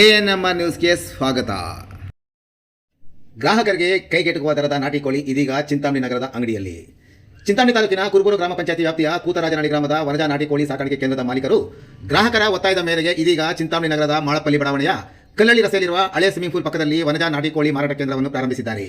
A N M R ನ್ಯೂಸ್ಗೆ ಸ್ವಾಗತ. ಗ್ರಾಹಕರಿಗೆ ಕೈಗೆಟುಕುವ ದರದ ನಾಟಿ ಕೋಳಿ ಇದೀಗ ಚಿಂತಾಮಣಿ ನಗರದ ಅಂಗಡಿಯಲ್ಲಿ. ಚಿಂತಾಮಣಿ ತಾಲೂಕಿನ ಕುರುಬೂರು ಗ್ರಾಮ ಪಂಚಾಯತಿ ವ್ಯಾಪ್ತಿಯ ಕೂತರಾಜನಹಳ್ಳಿ ಗ್ರಾಮದ ವನಜಾ ನಾಟಿ ಕೋಳಿ ಸಾಕಾಣಿಕೆ ಕೇಂದ್ರದ ಮಾಲೀಕರು ಗ್ರಾಹಕರ ಒತ್ತಾಯದ ಮೇರೆಗೆ ಇದೀಗ ಚಿಂತಾಮಣಿ ನಗರದ ಮಾಳಪಲ್ಲಿ ಬಡಾವಣೆಯ ಕಲ್ಲಳ್ಳಿ ರಸ್ತೆಯಲ್ಲಿರುವ ಹಳೆ ಸ್ವಿಮ್ಮಿಂಗ್ ಪೂಲ್ ಪಕ್ಕದಲ್ಲಿ ವನಜಾ ನಾಟಿ ಕೋಳಿ ಮಾರಾಟ ಕೇಂದ್ರವನ್ನು ಪ್ರಾರಂಭಿಸಿದ್ದಾರೆ.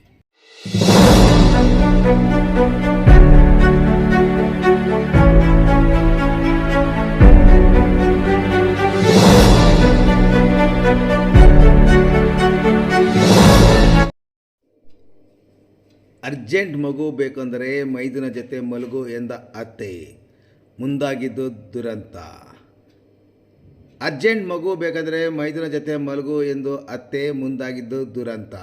ಅರ್ಜೆಂಟ್ ಮಗು ಬೇಕೆಂದರೆ ಮೈದುನ ಜೊತೆ ಮಲಗು ಎಂದ ಅತ್ತೆ. ಮುಂದಾಗಿದ್ದು ದುರಂತ. ಅರ್ಜೆಂಟ್ ಮಗು ಬೇಕೆಂದರೆ ಮೈದುನ ಜೊತೆ ಮಲಗು ಎಂದು ಅತ್ತೆ ಮುಂದಾಗಿದ್ದು ದುರಂತ.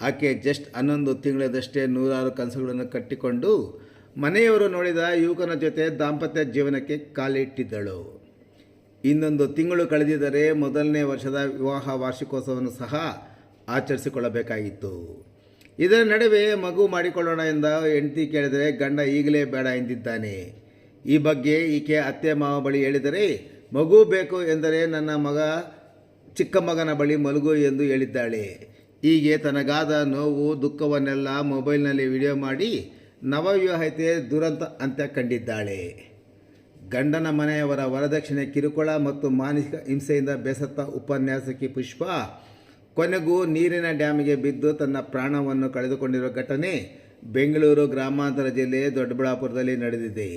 ಆಕೆ ಜಸ್ಟ್ ಹನ್ನೊಂದು ತಿಂಗಳದಷ್ಟೇ ನೂರಾರು ಕನಸುಗಳನ್ನು ಕಟ್ಟಿಕೊಂಡು ಮನೆಯವರು ನೋಡಿದ ಯುವಕನ ಜೊತೆ ದಾಂಪತ್ಯ ಜೀವನಕ್ಕೆ ಕಾಲಿಟ್ಟಿದ್ದಳು. ಇನ್ನೊಂದು ತಿಂಗಳು ಕಳೆದಿದ್ದರೆ ಮೊದಲನೇ ವರ್ಷದ ವಿವಾಹ ವಾರ್ಷಿಕೋತ್ಸವವನ್ನು ಸಹ ಆಚರಿಸಿಕೊಳ್ಳಬೇಕಾಗಿತ್ತು. ಇದರ ನಡುವೆ ಮಗು ಮಾಡಿಕೊಳ್ಳೋಣ ಎಂದ ಹೆಂಡತಿ ಕೇಳಿದರೆ, ಗಂಡ ಈಗಲೇ ಬೇಡ ಎಂದಿದ್ದಾನೆ. ಈ ಬಗ್ಗೆ ಈಕೆ ಅತ್ತೆ ಮಾವ ಬಳಿ ಹೇಳಿದರೆ, ಮಗು ಬೇಕು ಎಂದರೆ, ನನ್ನ ಮಗ ಚಿಕ್ಕ ಮಗನ ಬಳಿ ಮಲಗು ಎಂದು ಹೇಳಿದ್ದಾಳೆ. ಹೀಗೆ ತನಗಾದ ನೋವು, ದುಃಖವನ್ನೆಲ್ಲ ಮೊಬೈಲ್ನಲ್ಲಿ ವಿಡಿಯೋ ಮಾಡಿ ನವವಿವಾಹಿತೆ ದುರಂತ ಅಂತ್ಯ ಕಂಡಿದ್ದಾಳೆ. ಗಂಡನ ಮನೆಯವರ ವರದಕ್ಷಿಣೆ ಕಿರುಕುಳ ಮತ್ತು ಮಾನಸಿಕ ಹಿಂಸೆಯಿಂದ ಬೆಸತ್ತ ಉಪನ್ಯಾಸಕಿ ಪುಷ್ಪ, ಕೊನೆಗೂ ನೀರಿನ ಡ್ಯಾಮಿಗೆ ಬಿದ್ದು ತನ್ನ ಪ್ರಾಣವನ್ನು ಕಳೆದುಕೊಂಡಿರುವ ಘಟನೆ ಬೆಂಗಳೂರು ಗ್ರಾಮಾಂತರ ಜಿಲ್ಲೆ ದೊಡ್ಡಬಳ್ಳಾಪುರದಲ್ಲಿ ನಡೆದಿದೆ.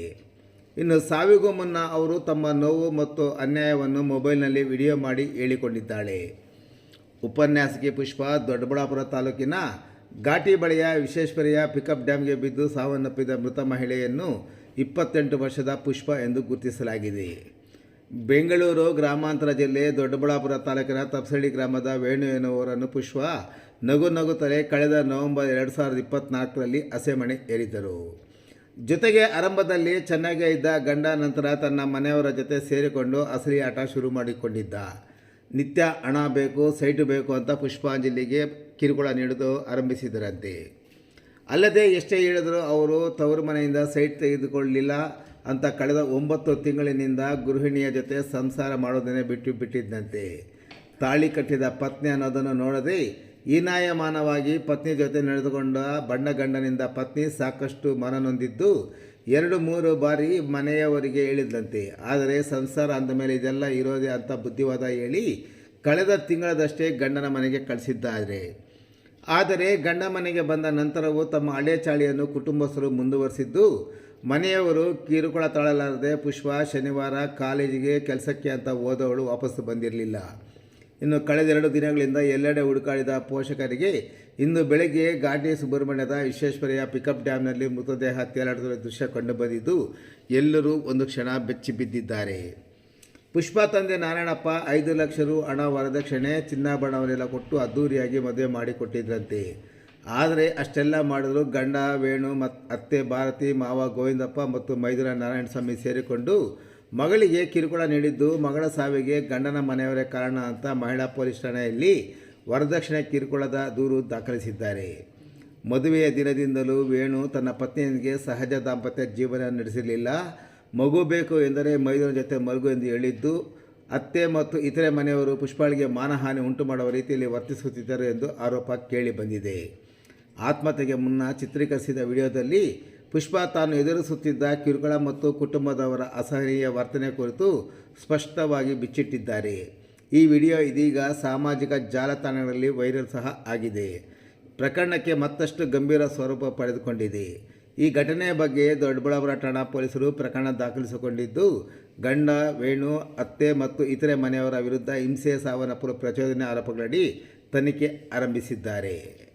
ಇನ್ನು ಸಾವಿಗೂ ಮುನ್ನ ಅವರು ತಮ್ಮ ನೋವು ಮತ್ತು ಅನ್ಯಾಯವನ್ನು ಮೊಬೈಲ್ನಲ್ಲಿ ವಿಡಿಯೋ ಮಾಡಿ ಹೇಳಿಕೊಂಡಿದ್ದಾಳೆ. ಉಪನ್ಯಾಸಕಿ ಪುಷ್ಪ ದೊಡ್ಡಬಳ್ಳಾಪುರ ತಾಲೂಕಿನ ಘಾಟಿ ಬಳಿಯ ವಿಶ್ವೇಶ್ವರಿಯ ಪಿಕಪ್ ಡ್ಯಾಮ್ಗೆ ಬಿದ್ದು ಸಾವನ್ನಪ್ಪಿದ ಮೃತ ಮಹಿಳೆಯನ್ನು ಇಪ್ಪತ್ತೆಂಟು ವರ್ಷದ ಪುಷ್ಪ ಎಂದು ಗುರುತಿಸಲಾಗಿದೆ. ಬೆಂಗಳೂರು ಗ್ರಾಮಾಂತರ ಜಿಲ್ಲೆ ದೊಡ್ಡಬಳ್ಳಾಪುರ ತಾಲೂಕಿನ ತಪ್ಸಳ್ಳಿ ಗ್ರಾಮದ ವೇಣು ಎನ್ನುವವರನ್ನು ಪುಷ್ಪ ನಗು ನಗುತ್ತಲೇ ಕಳೆದ ನವೆಂಬರ್ ಎರಡು ಸಾವಿರದ ಇಪ್ಪತ್ತ್ನಾಲ್ಕರಲ್ಲಿ ಹಸೆಮಣೆ ಏರಿದ್ದರು ಜೊತೆಗೆ ಆರಂಭದಲ್ಲಿ ಚೆನ್ನಾಗೇ ಇದ್ದ ಗಂಡ ನಂತರ ತನ್ನ ಮನೆಯವರ ಜೊತೆ ಸೇರಿಕೊಂಡು ಅಸಲಿ ಆಟ ಶುರು ಮಾಡಿಕೊಂಡಿದ್ದ. ನಿತ್ಯ ಹಣ ಬೇಕು, ಸೈಟು ಬೇಕು ಅಂತ ಪುಷ್ಪಾಂಜಲಿಗೆ ಕಿರುಕುಳ ನೀಡಲು ಆರಂಭಿಸಿದರಂತೆ. ಅಲ್ಲದೆ ಎಷ್ಟೇ ಹೇಳಿದರೂ ಅವರು ತವರು ಮನೆಯಿಂದ ಸೈಟ್ ತೆಗೆದುಕೊಳ್ಳಲಿಲ್ಲ ಅಂತ ಕಳೆದ ಒಂಬತ್ತು ತಿಂಗಳಿನಿಂದ ಗೃಹಿಣಿಯ ಜೊತೆ ಸಂಸಾರ ಮಾಡೋದನ್ನೇ ಬಿಟ್ಟು ಬಿಟ್ಟಿದ್ದಂತೆ. ತಾಳಿ ಕಟ್ಟಿದ ಪತ್ನಿ ಅನ್ನೋದನ್ನು ನೋಡದೆ ಹೀನಾಯಮಾನವಾಗಿ ಪತ್ನಿ ಜೊತೆ ನಡೆದುಕೊಂಡ ಬಣ್ಣ ಗಂಡನಿಂದ ಪತ್ನಿ ಸಾಕಷ್ಟು ಮನನೊಂದಿದ್ದು ಎರಡು ಮೂರು ಬಾರಿ ಮನೆಯವರಿಗೆ ಹೇಳಿದ್ದಂತೆ ಆದರೆ ಸಂಸಾರ ಅಂದಮೇಲೆ ಇದೆಲ್ಲ ಇರೋದೇ ಅಂತ ಬುದ್ಧಿವಾದ ಹೇಳಿ ಕಳೆದ ತಿಂಗಳದಷ್ಟೇ ಗಂಡನ ಮನೆಗೆ ಕಳಿಸಿದ್ದಾರೆ. ಆದರೆ ಗಂಡ ಮನೆಗೆ ಬಂದ ನಂತರವೂ ತಮ್ಮ ಹಳೆ ಚಾಳಿಯನ್ನು ಕುಟುಂಬಸ್ಥರು ಮುಂದುವರಿಸಿದ್ದು, ಮನೆಯವರು ಕಿರುಕುಳ ತಾಳಲಾರದೆ ಪುಷ್ಪ ಶನಿವಾರ ಕಾಲೇಜಿಗೆ ಕೆಲಸಕ್ಕೆ ಅಂತ ಹೋದವಳು ವಾಪಸ್ಸು ಬಂದಿರಲಿಲ್ಲ. ಇನ್ನು ಕಳೆದೆರಡು ದಿನಗಳಿಂದ ಎಲ್ಲೆಡೆ ಹುಡುಕಾಡಿದ ಪೋಷಕರಿಗೆ ಇಂದು ಬೆಳಗ್ಗೆ ಘಾಟಿ ಸುಬ್ರಹ್ಮಣ್ಯದ ವಿಶ್ವೇಶ್ವರಯ್ಯ ಪಿಕಪ್ ಡ್ಯಾಮ್ನಲ್ಲಿ ಮೃತದೇಹ ತೇಲಾಡುತ್ತಿರುವ ದೃಶ್ಯ ಕಂಡುಬಂದಿದ್ದು, ಎಲ್ಲರೂ ಒಂದು ಕ್ಷಣ ಬೆಚ್ಚಿ ಬಿದ್ದಿದ್ದಾರೆ. ಪುಷ್ಪ ತಂದೆ ನಾರಾಯಣಪ್ಪ ಐದು ಲಕ್ಷ ರು ಹಣ ವರದಕ್ಷಿಣೆ ಚಿನ್ನಾಭರಣವನ್ನೆಲ್ಲ ಕೊಟ್ಟು ಅದ್ದೂರಿಯಾಗಿ ಮದುವೆ ಮಾಡಿಕೊಟ್ಟಿದ್ರಂತೆ. ಆದರೆ ಅಷ್ಟೆಲ್ಲ ಮಾಡಿದ್ರು ಗಂಡ, ವೇಣು ಮತ್ತು ಅತ್ತೆ, ಭಾರತಿ, ಮಾವ, ಗೋವಿಂದಪ್ಪ ಮತ್ತು ಮೈದುರ ನಾರಾಯಣಸ್ವಾಮಿ ಸೇರಿಕೊಂಡು ಮಗಳಿಗೆ ಕಿರುಕುಳ ನೀಡಿದ್ದು ಮಗಳ ಸಾವಿಗೆ ಗಂಡನ ಮನೆಯವರೇ ಕಾರಣ ಅಂತ ಮಹಿಳಾ ಪೊಲೀಸ್ ಠಾಣೆಯಲ್ಲಿ ವರದಕ್ಷಿಣೆ ಕಿರುಕುಳದ ದೂರು ದಾಖಲಿಸಿದ್ದಾರೆ. ಮದುವೆಯ ದಿನದಿಂದಲೂ ವೇಣು ತನ್ನ ಪತ್ನಿಯೊಂದಿಗೆ ಸಹಜ ದಾಂಪತ್ಯ ಜೀವನ ನಡೆಸಿರಲಿಲ್ಲ. ಮಗು ಬೇಕು ಎಂದರೆ ಮೈದೂರ ಜೊತೆ ಮಲಗು ಎಂದು ಹೇಳಿದ್ದು, ಅತ್ತೆ ಮತ್ತು ಇತರೆ ಮನೆಯವರು ಪುಷ್ಪಾಳಿಗೆ ಮಾನಹಾನಿ ಉಂಟು ಮಾಡುವ ರೀತಿಯಲ್ಲಿ ವರ್ತಿಸುತ್ತಿದ್ದರು ಎಂದು ಆರೋಪ ಕೇಳಿ ಬಂದಿದೆ ಆತ್ಮಹತ್ಯೆಗೆ ಮುನ್ನ ಚಿತ್ರೀಕರಿಸಿದ ವಿಡಿಯೋದಲ್ಲಿ ಪುಷ್ಪ ತಾನು ಎದುರಿಸುತ್ತಿದ್ದ ಕಿರುಕುಳ ಮತ್ತು ಕುಟುಂಬದವರ ಅಸಹನೀಯ ವರ್ತನೆ ಕುರಿತು ಸ್ಪಷ್ಟವಾಗಿ ಬಿಚ್ಚಿಟ್ಟಿದ್ದಾರೆ. ಈ ವಿಡಿಯೋ ಇದೀಗ ಸಾಮಾಜಿಕ ಜಾಲತಾಣಗಳಲ್ಲಿ ವೈರಲ್ ಸಹ ಆಗಿದೆ. ಪ್ರಕರಣಕ್ಕೆ ಮತ್ತಷ್ಟು ಗಂಭೀರ ಸ್ವರೂಪ ಪಡೆದುಕೊಂಡಿದೆ. ಈ ಘಟನೆ ಬಗ್ಗೆ ದೊಡ್ಡಬಳ್ಳಾಪುರ ಠಾಣಾ ಪೊಲೀಸರು ಪ್ರಕರಣ ದಾಖಲಿಸಿಕೊಂಡಿದ್ದು, ಗಂಡ, ವೇಣು, ಅತ್ತೆ ಮತ್ತು ಇತರೆ ಮನೆಯವರ ವಿರುದ್ಧ ಹಿಂಸೆ ಸಾವನ್ನಪ್ಪಲು ಪ್ರಚೋದನೆ ಆರೋಪಗಳಡಿ ತನಿಖೆ ಆರಂಭಿಸಿದ್ದಾರೆ.